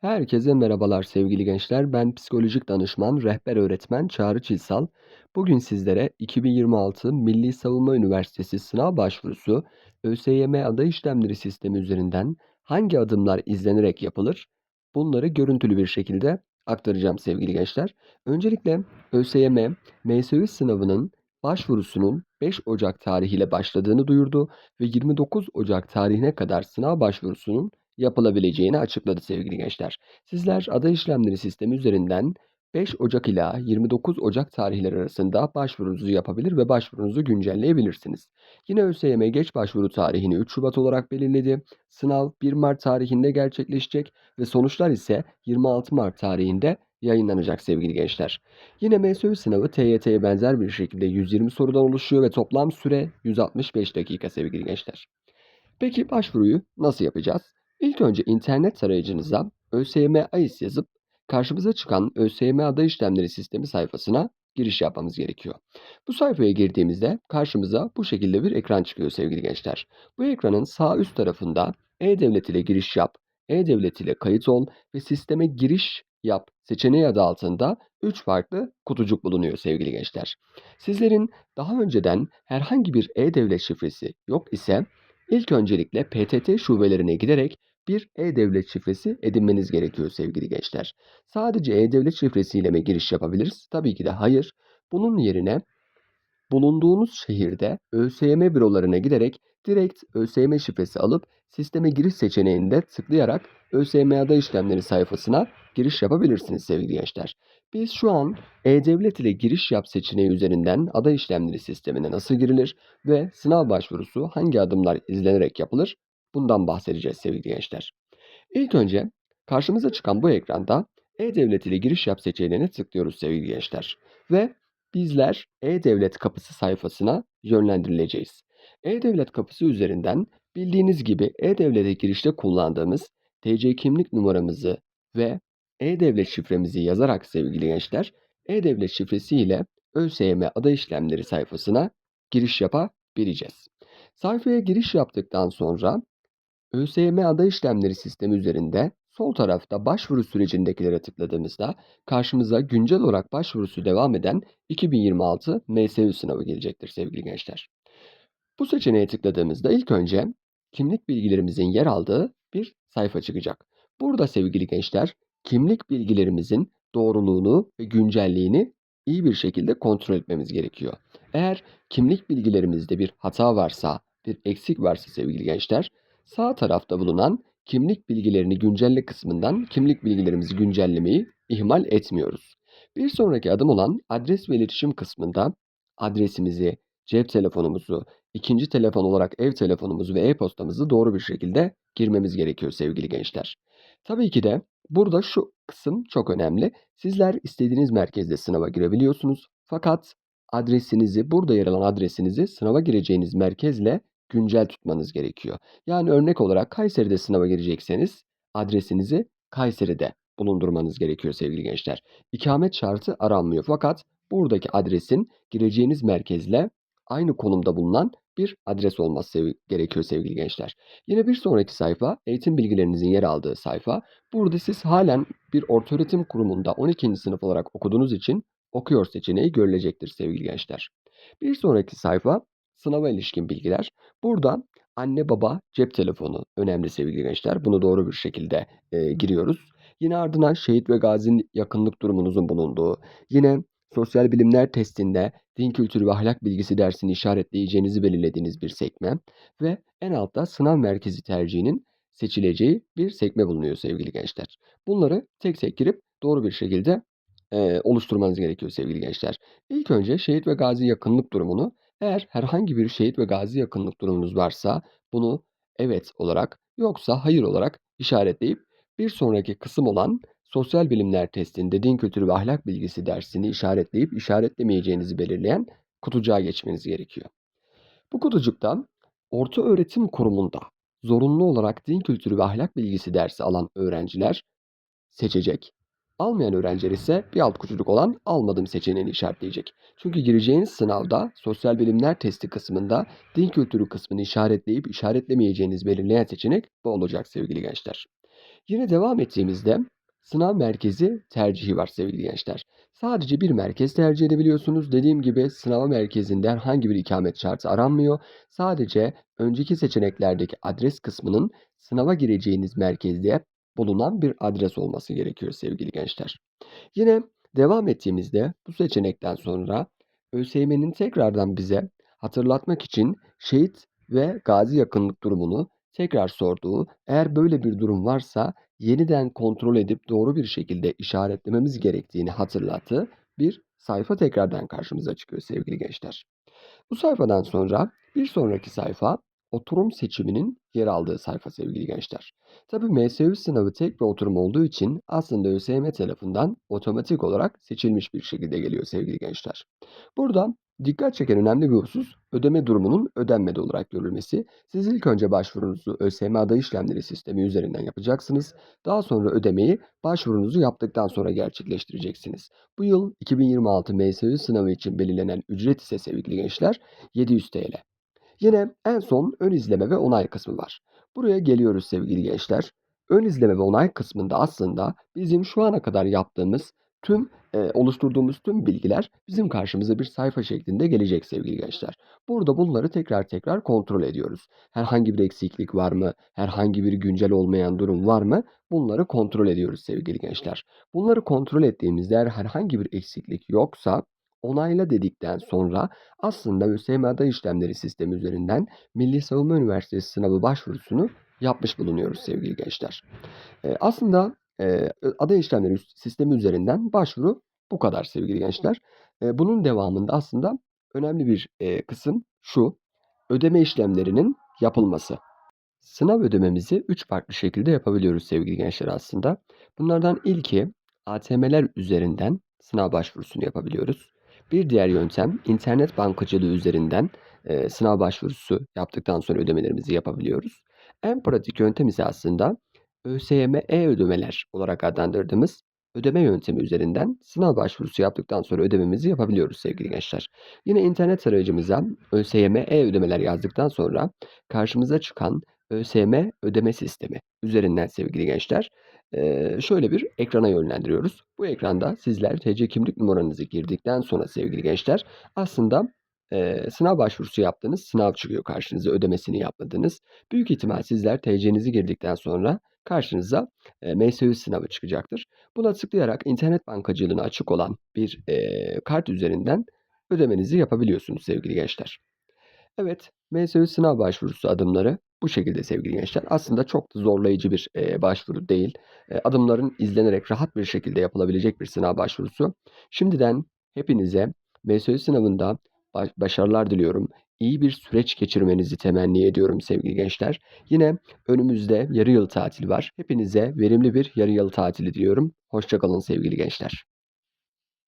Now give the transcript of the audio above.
Herkese merhabalar sevgili gençler. Ben psikolojik danışman, rehber öğretmen Çağrı Çilsal. Bugün sizlere 2026 Milli Savunma Üniversitesi sınav başvurusu ÖSYM aday işlemleri sistemi üzerinden hangi adımlar izlenerek yapılır? Bunları görüntülü bir şekilde aktaracağım sevgili gençler. Öncelikle ÖSYM MSÜ sınavının başvurusunun 5 Ocak tarihiyle başladığını duyurdu ve 29 Ocak tarihine kadar sınav başvurusunun yapılabileceğini açıkladı sevgili gençler. Sizler aday işlemleri sistemi üzerinden 5 Ocak ila 29 Ocak tarihleri arasında başvurunuzu yapabilir ve başvurunuzu güncelleyebilirsiniz. Yine ÖSYM geç başvuru tarihini 3 Şubat olarak belirledi. Sınav 1 Mart tarihinde gerçekleşecek ve sonuçlar ise 26 Mart tarihinde yayınlanacak sevgili gençler. Yine MSÜ sınavı TYT'ye benzer bir şekilde 120 sorudan oluşuyor ve toplam süre 165 dakika sevgili gençler. Peki başvuruyu nasıl yapacağız? İlk önce internet tarayıcınıza ÖSYM AIS yazıp karşımıza çıkan ÖSYM aday işlemleri sistemi sayfasına giriş yapmamız gerekiyor. Bu sayfaya girdiğimizde karşımıza bu şekilde bir ekran çıkıyor sevgili gençler. Bu ekranın sağ üst tarafında E-Devlet ile giriş yap, E-Devlet ile kayıt ol ve sisteme giriş yap seçeneği adı altında 3 farklı kutucuk bulunuyor sevgili gençler. Sizlerin daha önceden herhangi bir E-Devlet şifresi yok ise ilk öncelikle PTT şubelerine giderek bir e-devlet şifresi edinmeniz gerekiyor sevgili gençler. Sadece e-devlet şifresiyle mi giriş yapabiliriz? Tabii ki de hayır. Bunun yerine bulunduğunuz şehirde ÖSYM bürolarına giderek direkt ÖSYM şifresi alıp sisteme giriş seçeneğinde tıklayarak ÖSYM aday işlemleri sayfasına giriş yapabilirsiniz sevgili gençler. Biz şu an E-Devlet ile giriş yap seçeneği üzerinden aday işlemleri sistemine nasıl girilir ve sınav başvurusu hangi adımlar izlenerek yapılır Bundan bahsedeceğiz sevgili gençler. İlk önce karşımıza çıkan bu ekranda E-Devlet ile giriş yap seçeneğine tıklıyoruz sevgili gençler. Ve bizler E-Devlet kapısı sayfasına yönlendirileceğiz. E-Devlet kapısı üzerinden bildiğiniz gibi E-Devlet'e girişte kullandığımız TC kimlik numaramızı ve E-Devlet şifremizi yazarak sevgili gençler E-Devlet şifresi ile ÖSYM aday işlemleri sayfasına giriş yapabileceğiz. Sayfaya giriş yaptıktan sonra ÖSYM aday işlemleri sistemi üzerinde sol tarafta başvuru sürecindekilere tıkladığımızda karşımıza güncel olarak başvurusu devam eden 2026 MSÜ sınavı gelecektir sevgili gençler. Bu seçeneğe tıkladığımızda ilk önce kimlik bilgilerimizin yer aldığı bir sayfa çıkacak. Burada sevgili gençler kimlik bilgilerimizin doğruluğunu ve güncelliğini iyi bir şekilde kontrol etmemiz gerekiyor. Eğer kimlik bilgilerimizde bir hata varsa, bir eksik varsa sevgili gençler Sağ tarafta bulunan kimlik bilgilerini güncelle kısmından kimlik bilgilerimizi güncellemeyi ihmal etmiyoruz. Bir sonraki adım olan adres ve iletişim kısmında adresimizi, cep telefonumuzu, ikinci telefon olarak ev telefonumuzu ve e-postamızı doğru bir şekilde girmemiz gerekiyor sevgili gençler. Tabii ki de burada şu kısım çok önemli. Sizler istediğiniz merkezde sınava girebiliyorsunuz. Fakat adresinizi, burada yer alan adresinizi sınava gireceğiniz merkezle güncel tutmanız gerekiyor. Yani örnek olarak Kayseri'de sınava girecekseniz adresinizi Kayseri'de bulundurmanız gerekiyor sevgili gençler. İkamet şartı aranmıyor fakat buradaki adresin gireceğiniz merkezle aynı konumda bulunan bir adres olması gerekiyor sevgili gençler. Yine bir sonraki sayfa eğitim bilgilerinizin yer aldığı sayfa. Burada siz halen bir ortaöğretim kurumunda 12. sınıf olarak okuduğunuz için okuyor seçeneği görülecektir sevgili gençler. Bir sonraki sayfa Sınava ilişkin bilgiler. Burada anne baba cep telefonu önemli sevgili gençler. Bunu doğru bir şekilde e, giriyoruz. Yine ardından şehit ve gazinin yakınlık durumunuzun bulunduğu, yine sosyal bilimler testinde din kültürü ve ahlak bilgisi dersini işaretleyeceğinizi belirlediğiniz bir sekme ve en altta sınav merkezi tercihinin seçileceği bir sekme bulunuyor sevgili gençler. Bunları tek tek girip doğru bir şekilde e, oluşturmanız gerekiyor sevgili gençler. İlk önce şehit ve gazi yakınlık durumunu eğer herhangi bir şehit ve gazi yakınlık durumunuz varsa bunu evet olarak yoksa hayır olarak işaretleyip bir sonraki kısım olan sosyal bilimler testinde din kültürü ve ahlak bilgisi dersini işaretleyip işaretlemeyeceğinizi belirleyen kutucuğa geçmeniz gerekiyor. Bu kutucukta orta öğretim kurumunda zorunlu olarak din kültürü ve ahlak bilgisi dersi alan öğrenciler seçecek Almayan öğrenciler ise bir alt kutucuk olan almadım seçeneğini işaretleyecek. Çünkü gireceğiniz sınavda sosyal bilimler testi kısmında din kültürü kısmını işaretleyip işaretlemeyeceğiniz belirleyen seçenek bu olacak sevgili gençler. Yine devam ettiğimizde sınav merkezi tercihi var sevgili gençler. Sadece bir merkez tercih edebiliyorsunuz. Dediğim gibi sınav merkezinde herhangi bir ikamet şartı aranmıyor. Sadece önceki seçeneklerdeki adres kısmının sınava gireceğiniz merkezde bulunan bir adres olması gerekiyor sevgili gençler. Yine devam ettiğimizde bu seçenekten sonra ÖSYM'nin tekrardan bize hatırlatmak için şehit ve gazi yakınlık durumunu tekrar sorduğu, eğer böyle bir durum varsa yeniden kontrol edip doğru bir şekilde işaretlememiz gerektiğini hatırlattığı bir sayfa tekrardan karşımıza çıkıyor sevgili gençler. Bu sayfadan sonra bir sonraki sayfa oturum seçiminin yer aldığı sayfa sevgili gençler. Tabi MSÜ sınavı tek bir oturum olduğu için aslında ÖSYM tarafından otomatik olarak seçilmiş bir şekilde geliyor sevgili gençler. Burada dikkat çeken önemli bir husus ödeme durumunun ödenmedi olarak görülmesi. Siz ilk önce başvurunuzu ÖSYM aday işlemleri sistemi üzerinden yapacaksınız. Daha sonra ödemeyi başvurunuzu yaptıktan sonra gerçekleştireceksiniz. Bu yıl 2026 MSÜ sınavı için belirlenen ücret ise sevgili gençler 700 TL. Yine en son ön izleme ve onay kısmı var. Buraya geliyoruz sevgili gençler. Ön izleme ve onay kısmında aslında bizim şu ana kadar yaptığımız tüm e, oluşturduğumuz tüm bilgiler bizim karşımıza bir sayfa şeklinde gelecek sevgili gençler. Burada bunları tekrar tekrar kontrol ediyoruz. Herhangi bir eksiklik var mı? Herhangi bir güncel olmayan durum var mı? Bunları kontrol ediyoruz sevgili gençler. Bunları kontrol ettiğimizde eğer herhangi bir eksiklik yoksa onayla dedikten sonra aslında ÖSYM aday işlemleri sistemi üzerinden Milli Savunma Üniversitesi sınavı başvurusunu yapmış bulunuyoruz sevgili gençler. Eee, aslında, eee, aday işlemleri sistemi üzerinden başvuru bu kadar sevgili gençler. Eee, bunun devamında aslında önemli bir, eee, kısım şu: Ödeme işlemlerinin yapılması. Sınav ödememizi 3 farklı şekilde yapabiliyoruz sevgili gençler aslında. Bunlardan ilki ATM'ler üzerinden sınav başvurusunu yapabiliyoruz. Bir diğer yöntem internet bankacılığı üzerinden, eee, sınav başvurusu yaptıktan sonra ödemelerimizi yapabiliyoruz. En pratik yöntem ise aslında ÖSYM e-ödemeler olarak adlandırdığımız ödeme yöntemi üzerinden sınav başvurusu yaptıktan sonra ödememizi yapabiliyoruz sevgili gençler. Yine internet tarayıcımıza ÖSYM e-ödemeler yazdıktan sonra karşımıza çıkan ÖSYM ödeme sistemi üzerinden sevgili gençler, şöyle bir ekrana yönlendiriyoruz. Bu ekranda sizler TC kimlik numaranızı girdikten sonra sevgili gençler aslında, eee, sınav başvurusu yaptığınız sınav çıkıyor karşınıza, ödemesini yapmadığınız. Büyük ihtimal sizler TC'nizi girdikten sonra karşınıza, eee, MSÜ sınavı çıkacaktır. Buna tıklayarak internet bankacılığına açık olan bir, eee, kart üzerinden ödemenizi yapabiliyorsunuz sevgili gençler. Evet, MSÜ sınav başvurusu adımları bu şekilde sevgili gençler. Aslında çok da zorlayıcı bir, eee, başvuru değil. Eee, adımların izlenerek rahat bir şekilde yapılabilecek bir sınav başvurusu. Şimdiden hepinize MSÜ sınavında baş başarılar diliyorum. İyi bir süreç geçirmenizi temenni ediyorum sevgili gençler. Yine önümüzde yarı yıl tatili var. Hepinize verimli bir yarı yıl tatili diliyorum. Hoşça kalın sevgili gençler.